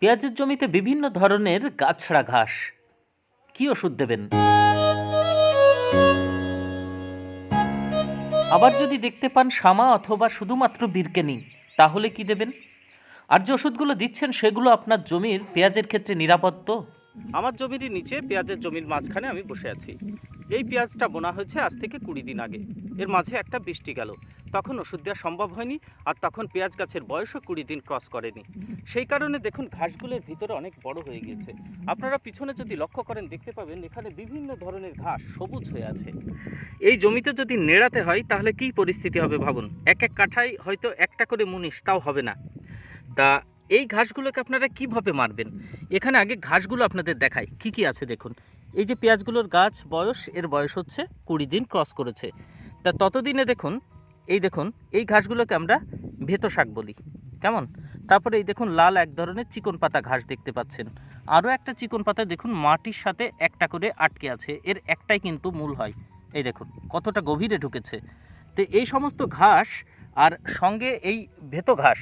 পেঁয়াজের জমিতে বিভিন্ন ধরনের গাছড়া ঘাস। কি ওষুধ দেবেন? আবার যদি দেখতে পান সামা অথবা শুধুমাত্র বিরকেনি, তাহলে কি দেবেন? আর যে ওষুধগুলো দিচ্ছেন সেগুলো আপনার জমির পেঁয়াজের ক্ষেত্রে নিরাপদ তো? আমার জমিরই নিচে পেঁয়াজের জমির মাঝখানে আমি বসে আছি। এই পেঁয়াজটা বোনা হয়েছে আজ থেকে কুড়ি দিন আগে। এর মাঝে একটা বৃষ্টি গেল। তখন ওষুধ দেওয়া সম্ভব হয়নি আর তখন পেঁয়াজ গাছের বয়সও কুড়ি দিন ক্রস করেনি। সেই কারণে দেখুন ঘাসগুলোর ভিতরে অনেক বড় হয়ে গিয়েছে। আপনারা পিছনে যদি লক্ষ্য করেন, দেখতে পাবেন এখানে বিভিন্ন ধরনের ঘাস সবুজ হয়ে আছে। এই জমিতে যদি নেড়াতে হয়, তাহলে কি পরিস্থিতি হবে ভাবুন? এক এক কাঠায় হয়তো একটা করে মুনিশ, তাও হবে না। তা এই ঘাসগুলোকে আপনারা কীভাবে মারবেন? এখানে আগে ঘাসগুলো আপনাদের দেখায় কি কি আছে দেখুন। এই যে পেঁয়াজগুলোর গাছ বয়স, এর বয়স হচ্ছে কুড়ি দিন ক্রস করেছে। তা ততদিনে দেখুন, এই দেখুন, এই ঘাসগুলোকে আমরা ভেতো শাক বলি। কেমন? তারপরে এই দেখুন, লাল এক ধরনের চিকন পাতা ঘাস দেখতে পাচ্ছেন। আরও একটা চিকন পাতা দেখুন, মাটির সাথে একটা করে আটকে আছে, এর একটাই কিন্তু মূল হয়। এই দেখুন, কতটা গভীরে ঢুকেছে। তো এই সমস্ত ঘাস আর সঙ্গে এই ভেতো ঘাস,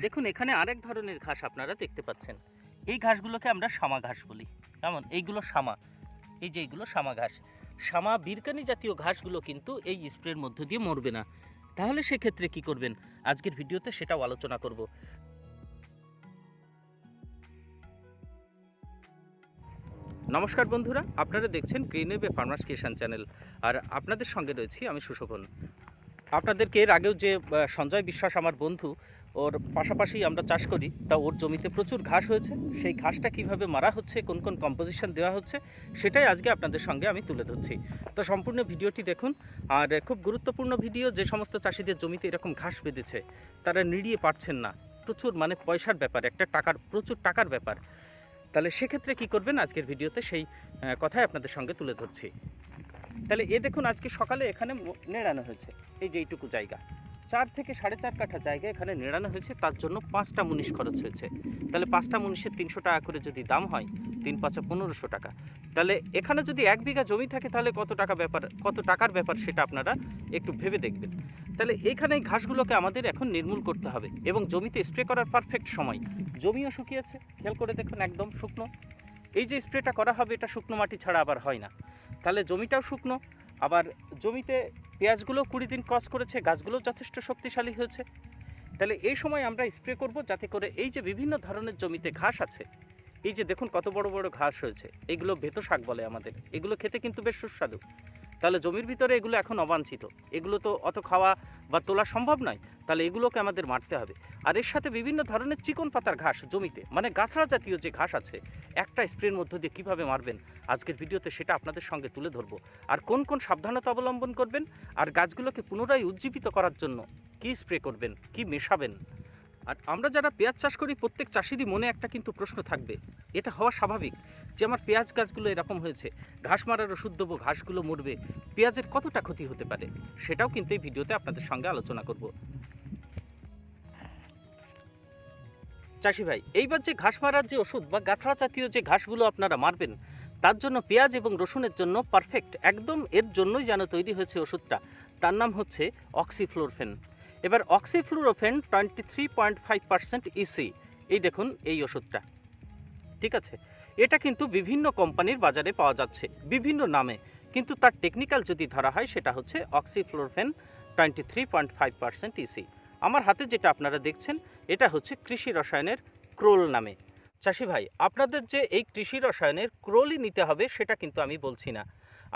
দেখুন এখানে আরেক ধরনের ঘাস আপনারা দেখতে পাচ্ছেন। এই ঘাসগুলোকে আমরা সামা ঘাস বলি। কেমন? এইগুলো সামা। এই যে এইগুলো সামা ঘাস। সামা বিরকানি জাতীয় ঘাসগুলো কিন্তু এই স্প্রের মধ্য দিয়ে মরবে না। তাহলে সেক্ষেত্রে কি করবেন? আজকের ভিডিওতে সেটাও আলোচনা করব। নমস্কার বন্ধুরা, আপনারা দেখছেন green way farmers Kisan channel. আর আপনাদের সঙ্গে রয়েছি আমি সুশোভন। আপনাদেরকে এর আগেও যে সঞ্জয় বিশ্বাস, আমার বন্ধু ওর পাশাপাশি আমরা চাষ করি। তা ওর জমিতে প্রচুর ঘাস হয়েছে। সেই ঘাসটা কীভাবে মারা হচ্ছে, কোন কোন কম্পোজিশন দেওয়া হচ্ছে, সেটাই আজকে আপনাদের সঙ্গে আমি তুলে ধরছি। তো সম্পূর্ণ ভিডিওটি দেখুন। আর খুব গুরুত্বপূর্ণ ভিডিও, যে সমস্ত চাষিদের জমিতে এরকম ঘাস বেঁধেছে, তারা নিড়িয়ে পারছেন না। প্রচুর মানে পয়সার ব্যাপার, একটা টাকার, প্রচুর টাকার ব্যাপার। তাহলে সেক্ষেত্রে কি করবেন আজকের ভিডিওতে, সেই কথাই আপনাদের সঙ্গে তুলে ধরছি। তাহলে এ দেখুন, আজকে সকালে এখানে নেড়ানো হয়েছে। এই যে এইটুকু জায়গা। চার থেকে সাড়ে চার কাঠা জায়গা এখানে নেড়ানো হয়েছে, তার জন্য পাঁচটা মুনিশ খরচ হয়েছে। তাহলে পাঁচটা মুনিশের তিনশো টাকা করে যদি দাম হয়, তিন পাঁচা পনেরোশো টাকা। তাহলে এখানে যদি এক বিঘা জমি থাকে, তাহলে কত টাকা ব্যাপার, কত টাকার ব্যাপার সেটা আপনারা একটু ভেবে দেখবেন। তাহলে এইখানে এই ঘাসগুলোকে আমাদের এখন নির্মূল করতে হবে এবং জমিতে স্প্রে করার পারফেক্ট সময়। জমিও শুকিয়েছে খেয়াল করে দেখুন একদম শুকনো। এই যে স্প্রেটা করা হবে, এটা শুকনো মাটি ছাড়া আবার হয় না। তাহলে জমিটাও শুকনো, আবার জমিতে পেঁয়াজগুলো কুড়ি দিন ক্রস করেছে গাছগুলো যথেষ্ট শক্তিশালী হয়েছে। তাহলে এই সময় আমরা স্প্রে করব যাতে করে এই যে বিভিন্ন ধরনের জমিতে ঘাস আছে, এই যে দেখুন কত বড় বড় ঘাস হয়েছে, এগুলো ভেতো শাক বলে আমাদের, এগুলো খেতে কিন্তু বেশ সুস্বাদু। তাহলে জমির ভিতরে এগুলো এখন অবাঞ্ছিত। এগুলো তো অত খাওয়া বা তোলা সম্ভব নয়। তাহলে এগুলোকে আমাদের মারতে হবে। আর এর সাথে বিভিন্ন ধরনের চিকন পাতার ঘাস জমিতে মানে গাছড়া জাতীয় যে ঘাস আছে, একটা স্প্রের মধ্য দিয়ে কীভাবে মারবেন? আজকের ভিডিওতে সেটা আপনাদের সঙ্গে তুলে ধরবো। আর কোন কোন সাবধানতা অবলম্বন করবেন? আর গাছগুলোকে পুনরায় উজ্জীবিত করার জন্য কি স্প্রে করবেন? কি মেশাবেন? আর আমরা যারা পেঁয়াজ চাষ করি, প্রত্যেক চাষিরই মনে একটা কিন্তু প্রশ্ন থাকবে। এটা হওয়া স্বাভাবিক। যে আমার পেঁয়াজ গাছগুলো এরকম হয়েছে, ঘাস মারার ওষুধ দেবো, ঘাসগুলো মরবে, পেঁয়াজের কতটা ক্ষতি হতে পারে? সেটাও কিন্তু এই ভিডিওতে আপনাদের সঙ্গে আলোচনা করব। চাষি ভাই, এইবার যে ঘাস মারার যে ওষুধ বা গাছড়া জাতীয় যে ঘাসগুলো আপনারা মারবেন, তার জন্য পেঁয়াজ এবং রসুনের জন্য পারফেক্ট একদম এর জন্যই যেন তৈরি হয়েছে ওষুধটা, তার নাম হচ্ছে অক্সিফ্লোরফেন এবার oxyfluorfen twenty three point five percent EC এই দেখুন এই ওষুধটা। ঠিক আছে। এটা কিন্তু বিভিন্ন কোম্পানির বাজারে পাওয়া যাচ্ছে, বিভিন্ন নামে। কিন্তু তার টেকনিক্যাল যদি ধরা হয়, সেটা হচ্ছে oxyfluorfen twenty three point five percent EC আমার হাতে যেটা আপনারা দেখছেন, এটা হচ্ছে কৃষি রসায়নের ক্রোল নামে। চাষি ভাই, আপনাদের যে এই কৃষি রসায়নের ক্রোলই নিতে হবে, সেটা কিন্তু আমি বলছি না।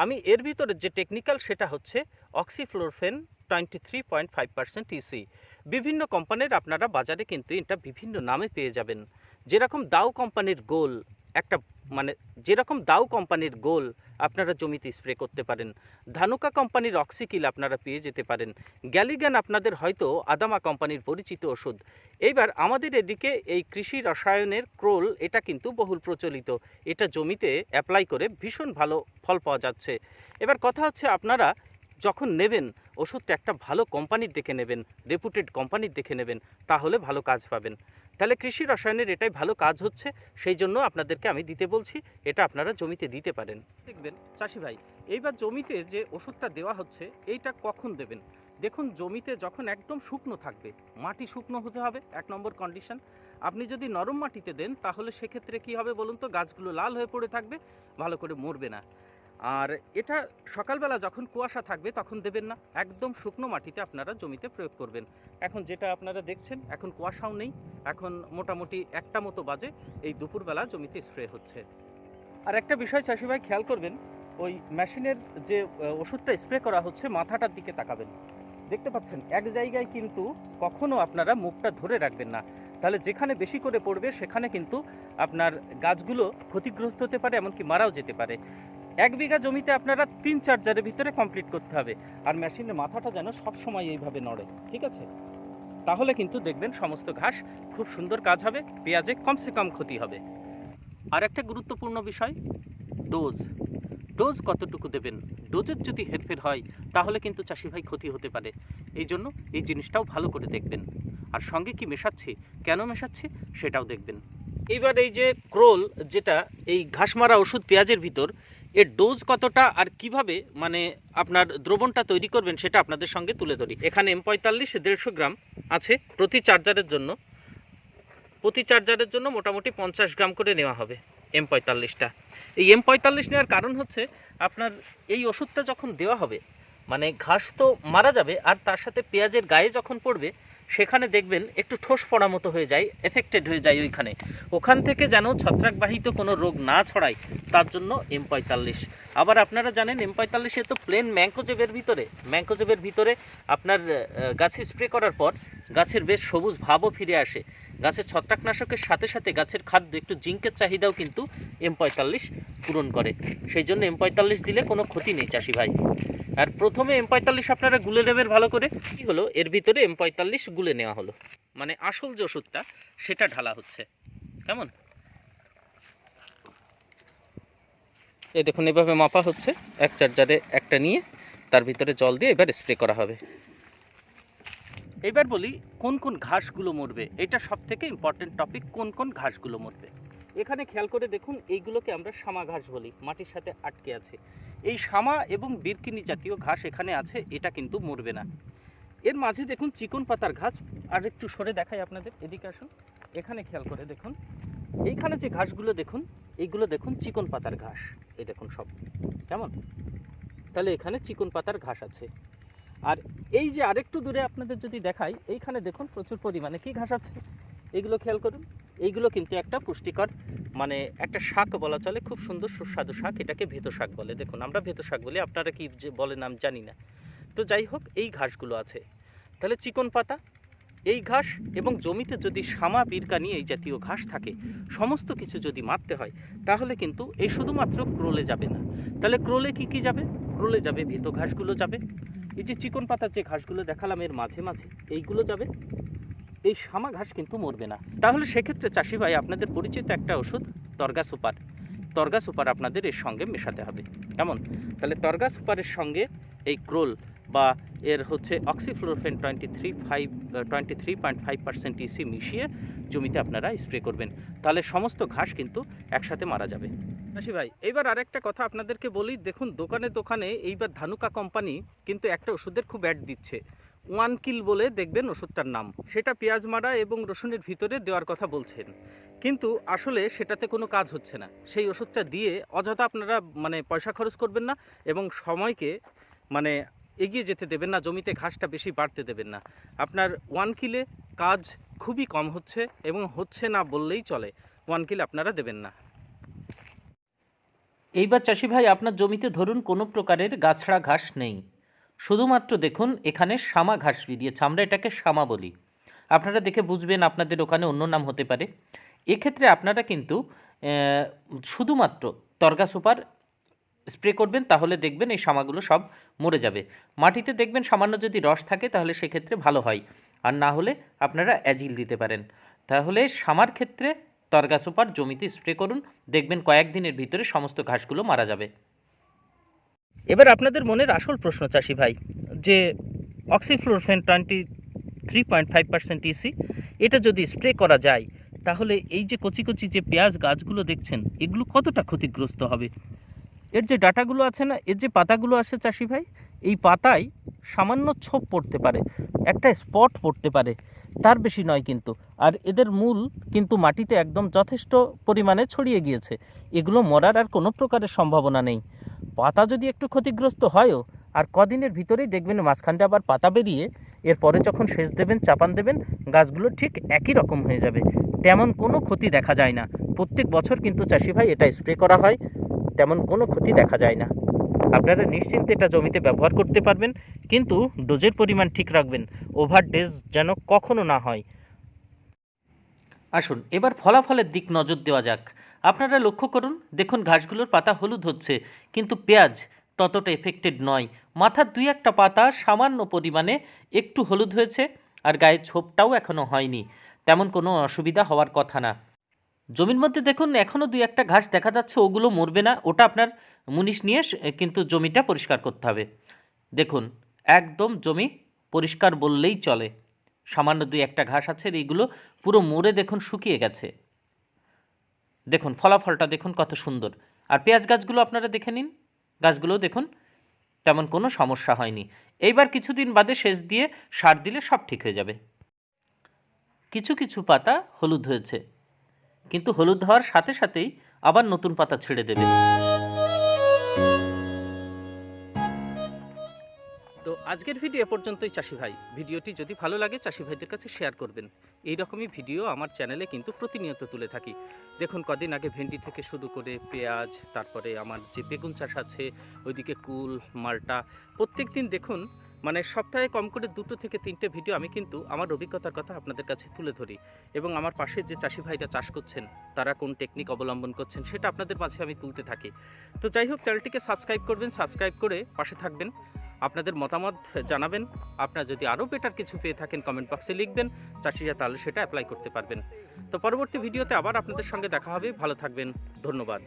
আমি এর ভিতরে যে টেকনিক্যাল সেটা হচ্ছে oxyfluorfen twenty three point five percent EC বিভিন্ন কোম্পানির আপনারা বাজারে কিন্তু এটা বিভিন্ন নামে পেয়ে যাবেন। যেরকম দাও কোম্পানির গোল, একটা মানে যেরকম দাও কোম্পানির গোল আপনারা জমিতে স্প্রে করতে পারেন, ধানুকা কোম্পানির অক্সিকিল আপনারা পেয়ে যেতে পারেন, গ্যালিগান আপনাদের হয়তো আদামা কোম্পানির পরিচিত ওষুধ। এইবার আমাদের এদিকে এই কৃষি রসায়নের ক্রোল, এটা কিন্তু বহুল প্রচলিত, এটা জমিতে অ্যাপ্লাই করে ভীষণ ভালো ফল পাওয়া যাচ্ছে। এবার কথা হচ্ছে আপনারা যখন নেবেন, ওষুধটা একটা ভালো কোম্পানির দেখে নেবেন, রেপুটেড কোম্পানির দেখে নেবেন, তাহলে ভালো কাজ পাবেন। তাহলে কৃষি রসায়নের এটাই ভালো কাজ হচ্ছে, সেই জন্য আপনাদেরকে আমি দিতে বলছি, এটা আপনারা জমিতে দিতে পারেন। দেখবেন, চাষি ভাই, এইবার জমিতে যে ওষুধটা দেওয়া হচ্ছে, এইটা কখন দেবেন? দেখুন, জমিতে যখন একদম শুকনো থাকবে, মাটি শুকনো হতে হবে, এক নম্বর কন্ডিশন আপনি যদি নরম মাটিতে দেন, তাহলে সেক্ষেত্রে কি হবে বলুন তো? গাছগুলো লাল হয়ে পড়ে থাকবে, ভালো করে মরবে না। আর এটা সকালবেলা যখন কুয়াশা থাকবে তখন দেবেন না, একদম শুকনো মাটিতে আপনারা জমিতে প্রয়োগ করবেন। এখন যেটা আপনারা দেখছেন, এখন কুয়াশাও নেই, এখন মোটামুটি একটা মতো বাজে, এই দুপুরবেলা জমিতে স্প্রে হচ্ছে। আর একটা বিষয় চাষি ভাই, খেয়াল করবেন, ওই মেশিনের যে ওষুধটা স্প্রে করা হচ্ছে, মাথাটার দিকে তাকাবেন। দেখতে পাচ্ছেন, এক জায়গায় কিন্তু কখনো আপনারা মুখটা ধরে রাখবেন না। তাহলে যেখানে বেশি করে পড়বে, সেখানে কিন্তু আপনার গাছগুলো ক্ষতিগ্রস্ত হতে পারে, এমনকি মারাও যেতে পারে। এক বিঘা জমিতে আপনারা তিন চার জারের ভিতরে কমপ্লিট করতে হবে। আর মেশিনের মাথাটা যেন সবসময় এইভাবে নড়ে, ঠিক আছে? তাহলে কিন্তু দেখবেন সমস্ত ঘাস খুব সুন্দর কাজ হবে, পেঁয়াজে কমসে কম ক্ষতি হবে। আর একটা গুরুত্বপূর্ণ বিষয়, ডোজ। ডোজ কতটুকু দেবেন? ডোজের যদি হেরফের হয়, তাহলে কিন্তু চাষি ভাই ক্ষতি হতে পারে। এই জন্য এই জিনিসটাও ভালো করে দেখবেন। আর সঙ্গে কি মেশাচ্ছে? কেন মেশাচ্ছে? সেটাও দেখবেন। এইবার এই যে ক্রোল, যেটা এই ঘাস মারা ওষুধ পেঁয়াজের ভিতর এর ডোজ কতটা আর কীভাবে মানে আপনার দ্রবণটা তৈরি করবেন সেটা আপনাদের সঙ্গে তুলে ধরি। এখানে এম পঁয়তাল্লিশ, দেড়শো গ্রাম আছে প্রতি চার্জারের জন্য। প্রতি চার্জারের জন্য মোটামুটি পঞ্চাশ গ্রাম করে নেওয়া হবে এম পঁয়তাল্লিশটা। এই এম পঁয়তাল্লিশ নেওয়ার কারণ হচ্ছে আপনার এই ওষুধটা যখন দেওয়া হবে মানে ঘাস তো মারা যাবে আর তার সাথে পেঁয়াজের গায়ে যখন পড়বে সেখানে দেখবেন একটু ঠোস পড়া মতো হয়ে যায় এফেক্টেড হয়ে যায় ওইখানে। ওখান থেকে যেন ছত্রাকবাহিত কোনো রোগ না ছড়ায়, তার জন্য এম পঁয়তাল্লিশ। আবার আপনারা জানেন এম পঁয়তাল্লিশে তো প্লেন ম্যাঙ্কোজেবের ভিতরে ম্যাঙ্কোজেবের ভিতরে আপনার গাছে স্প্রে করার পর গাছের বেশ সবুজ ভাবও ফিরে আসে। গাছের ছত্রাকনাশকের সাথে সাথে গাছের খাদ্য একটু জিঙ্কের চাহিদাও কিন্তু এম পঁয়তাল্লিশ পূরণ করে। সেই জন্য এম পঁয়তাল্লিশ দিলে কোনো ক্ষতি নেই, চাষি ভাই। আর প্রথমে এম পঁয়তাল্লিশ আপনারা গুলে নেবেন ভালো করে। কি হলো? এর ভিতরে এম পঁয়তাল্লিশ গুলে নেওয়া হলো। মানে আসল যে ওষুধটা, সেটা ঢালা হচ্ছে। কেমন? এই দেখুন, এভাবে মাপা হচ্ছে। এক চার্জারে একটা নিয়ে তার ভিতরে জল দিয়ে এবার স্প্রে করা হবে। এবার বলি, কোন কোন ঘাসগুলো মরবে? এটা সব থেকে ইম্পর্টেন্ট টপিক কোন কোন ঘাসগুলো মরবে? এখানে খেয়াল করে দেখুন, এইগুলোকে আমরা সামা ঘাস বলি, মাটির সাথে আটকে আছে। এই সামা এবং বিরকিনি জাতীয় ঘাস এখানে আছে, এটা কিন্তু মরবে না। এর মাঝে দেখুন, চিকন পাতার ঘাস আর একটু সরে দেখাই আপনাদের, এদিকে আসুন। এখানে খেয়াল করে দেখুন, এইখানে যে ঘাসগুলো দেখুন, এইগুলো দেখুন চিকন পাতার ঘাস। এই দেখুন সব, কেমন? তাহলে এখানে চিকন পাতার ঘাস আছে। আর এই যে আরেকটু দূরে আপনাদের যদি দেখাই, এইখানে দেখুন প্রচুর পরিমাণে কি ঘাস আছে। এগুলো খেয়াল করুন, এইগুলো কিন্তু একটা পুষ্টিকর মানে একটা শাক বলা চলে, খুব সুন্দর সুস্বাদু শাক, এটাকে ভেতো শাক বলে। দেখুন, আমরা ভেতো শাক বলি, আপনারা কি যে বলেন আমি জানি না। তো যাই হোক, এই ঘাসগুলো আছে। তাহলে চিকন পাতা, এই ঘাস এবং জমিতে যদি সামা বিরকানি এই জাতীয় ঘাস থাকে, সমস্ত কিছু যদি মারতে হয়, তাহলে কিন্তু এই শুধুমাত্র ক্রোলে যাবে না। তাহলে ক্রোলে কি কি যাবে? ক্রোলে যাবে ভেতো ঘাসগুলো যাবে। এই যে চিকন পাতার যে ঘাসগুলো দেখালাম এর মাঝে মাঝে, এইগুলো যাবে? এই সামা ঘাস কিন্তু মরবে না। তাহলে সেক্ষেত্রে চাষি ভাই, আপনাদের পরিচিত একটা ওষুধ, তর্গা সুপার। তর্গা সুপার আপনাদের এর সঙ্গে মেশাতে হবে। কেমন? তাহলে তর্গা সুপারের সঙ্গে এই ক্রোল বা এর হচ্ছে oxyfluorfen twenty three five twenty three point five percent EC মিশিয়ে জমিতে আপনারা স্প্রে করবেন। তাহলে সমস্ত ঘাস কিন্তু একসাথে মারা যাবে। আশি ভাই, এইবার আরেকটা কথা আপনাদেরকে বলি, দেখুন, দোকানে দোকানে এইবার ধানুকা কোম্পানি কিন্তু একটা ওষুধের খুব অ্যাড দিচ্ছে। ওয়ান কিল বলে দেখবেন ওষুধটার নাম। সেটা পেঁয়াজ মারা এবং রসুনের ভিতরে দেওয়ার কথা বলছেন। কিন্তু আসলে সেটাতে কোনো কাজ হচ্ছে না। সেই ওষুধটা দিয়ে অযথা আপনারা মানে পয়সা খরচ করবেন না এবং সময়কে মানে এগিয়ে যেতে দেবেন না, জমিতে ঘাসটা বেশি বাড়তে দেবেন না। আপনার ওয়ান কিলে কাজ খুবই কম হচ্ছে এবং হচ্ছে না বললেই চলে। ওয়ান কিল আপনারা দেবেন না। এইবার চাষি ভাই, আপনার জমিতে ধরুন কোনো প্রকারের গাছড়া ঘাস নেই। শুধুমাত্র দেখুন, এখানে সামা ঘাস বেরিয়েছে। আমরা এটাকে সামা বলি। আপনারা দেখে বুঝবেন আপনাদের ওখানে অন্য নাম হতে পারে। এক্ষেত্রে আপনারা কিন্তু শুধুমাত্র তর্গা সুপার স্প্রে করবেন, তাহলে দেখবেন এই সামাগুলো সব মরে যাবে। মাটিতে দেখবেন সামান্য যদি রস থাকে, তাহলে সেক্ষেত্রে ভালো হয়। আর না হলে আপনারা অ্যাজিল দিতে পারেন। তাহলে সামার ক্ষেত্রে তর্গা সুপার জমিতে স্প্রে করুন, দেখবেন কয়েকদিনের ভিতরে সমস্ত ঘাসগুলো মারা যাবে। এবার আপনাদের মনের আসল প্রশ্ন, চাষি ভাই, যে oxyfluorfen twenty three point five percent EC এটা যদি স্প্রে করা যায়, তাহলে এই যে কচি কচি যে পেঁয়াজ গাছগুলো দেখছেন, এগুলো কতটা ক্ষতিগ্রস্ত হবে? এর যে ডাটাগুলো আছে না, এর যে পাতাগুলো আছে, চাষি ভাই, এই পাতায় সামান্য ছোপ পড়তে পারে, একটা স্পট পড়তে পারে। তার বেশি নয় কিন্তু। আর এদের মূল কিন্তু মাটিতে একদম যথেষ্ট পরিমাণে ছড়িয়ে গিয়েছে। এগুলো মরার আর কোনো প্রকারের সম্ভাবনা নেই। পাতা যদি একটু ক্ষতিগ্রস্ত হয়ও, আর কদিনের ভিতরেই দেখবেন মাঝখানটা আবার পাতা বেরিয়ে, এরপরে যখন সেচ দেবেন, চাপান দেবেন, গাছগুলো ঠিক একই রকম হয়ে যাবে। তেমন কোনো ক্ষতি দেখা যায় না। প্রত্যেক বছর কিন্তু চাষি ভাই এটা স্প্রে করা হয়, তেমন কোনো ক্ষতি দেখা যায় না। আপনারা নিশ্চিন্তে এটা জমিতে ব্যবহার করতে পারবেন। কিন্তু ডোজের পরিমাণ ঠিক রাখবেন, ওভার ডোজ যেন কখনো না হয়। আসুন, এবার ফলাফলের দিক নজর দেওয়া যাক। আপনারা লক্ষ্য করুন, দেখুন ঘাসগুলোর পাতা হলুদ হচ্ছে, কিন্তু পেঁয়াজ ততটা এফেক্টেড নয়। মাথার দুই একটা পাতা সামান্য পরিমাণে একটু হলুদ হয়েছে, আর গায়ের ছোপটাও এখনও হয়নি। তেমন কোনো অসুবিধা হওয়ার কথা না। জমির মধ্যে দেখুন এখনও দুই একটা ঘাস দেখা যাচ্ছে, ওগুলো মরবে না। ওটা আপনার মুনিশ নিয়ে কিন্তু জমিটা পরিষ্কার করতে হবে। দেখুন একদম জমি পরিষ্কার বললেই চলে। সামান্য দুই একটা ঘাস আছে, এইগুলো পুরো মরে দেখুন শুকিয়ে গেছে। দেখুন, ফলাফলটা দেখুন কত সুন্দর। আর পেঁয়াজ গাছগুলো আপনারা দেখে নিন। গাছগুলোও দেখুন, তেমন কোনো সমস্যা হয়নি। এইবার কিছুদিন বাদে সেচ দিয়ে সার দিলে সব ঠিক হয়ে যাবে। কিছু কিছু পাতা হলুদ হয়েছে, কিন্তু হলুদ হওয়ার সাথে সাথেই আবার নতুন পাতা ছেড়ে দেবে। আজকের ভিডিও এ পর্যন্তই চাষি ভাই। ভিডিওটি যদি ভালো লাগে চাষি ভাইদের কাছে শেয়ার করবেন। এই রকমই ভিডিও আমার চ্যানেলে কিন্তু প্রতিনিয়ত তুলে থাকি। দেখুন, কদিন আগে ভেন্ডি থেকে শুরু করে পেঁয়াজ, তারপরে আমার যে বেগুন চাষ আছে, ওইদিকে কুল, মালটা প্রত্যেক দিন দেখুন মানে সপ্তাহে কম করে দুটো থেকে তিনটে ভিডিও আমি কিন্তু আমার অভিজ্ঞতার কথা আপনাদের কাছে তুলে ধরি। এবং আমার পাশে যে চাষি ভাইরা চাষ করছেন, তারা কোন টেকনিক অবলম্বন করছেন, সেটা আপনাদের মাঝে আমি তুলতে থাকি। তো যাই হোক, চ্যানেলটিকে সাবস্ক্রাইব করবেন সাবস্ক্রাইব করে পাশে থাকবেন। আপনাদের মতামত জানাবেন। আপনারা যদি আরও বেটার কিছু পেয়ে থাকেন কমেন্ট বক্সে লিখবেন। চাষিরা তাহলে সেটা অ্যাপ্লাই করতে পারবেন। তো পরবর্তী ভিডিওতে আবার আপনাদের সঙ্গে দেখা হবে। ভালো থাকবেন। ধন্যবাদ।